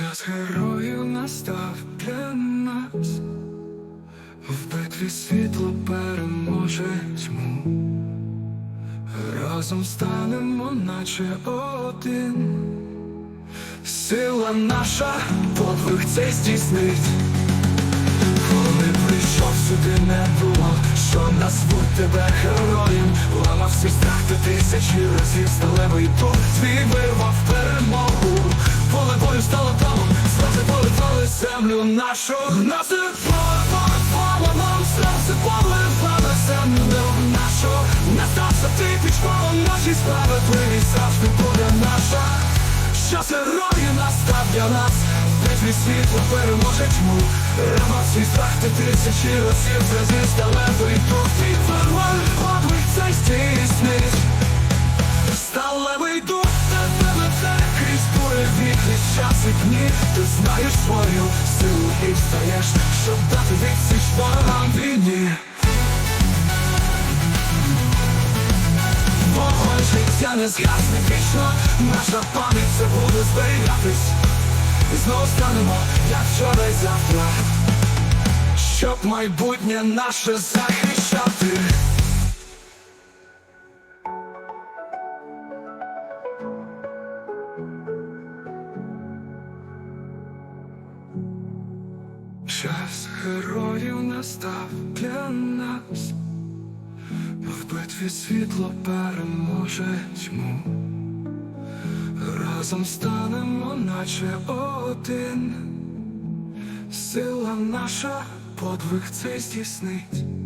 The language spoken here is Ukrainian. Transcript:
Час героїв настав для нас, в битві світло переможе тьму, разом станемо, наче один. Сила наша, подвиг цей здійснить. Коли прийшов сюди, не було, що назвуть тебе героєм, ламав свій страх ти тисячі разів сталевий дух твій вирвав землю нашу. Наси поле, поле, поле, нам сльози поливали землю нашу. Не стався ти під школом, нашій справедливість завжди буде наша. Час герої настав для нас, битві світло переможе тьму Рама свій страх ти тисячі разів разів сталевий віки, час і дні Ти знаєш свою силу і встаєш, щоб дати відсіч ворогам війні Вогонь життя не згасне вічно, наша пам'ять це буде зберігатись. І знову станемо, як вчора і завтра, щоб майбутнє наше захищати. Час героїв настав для нас. В битві світло переможе тьму. Разом станемо, наче один. Сила наша, подвиг цей здійснить.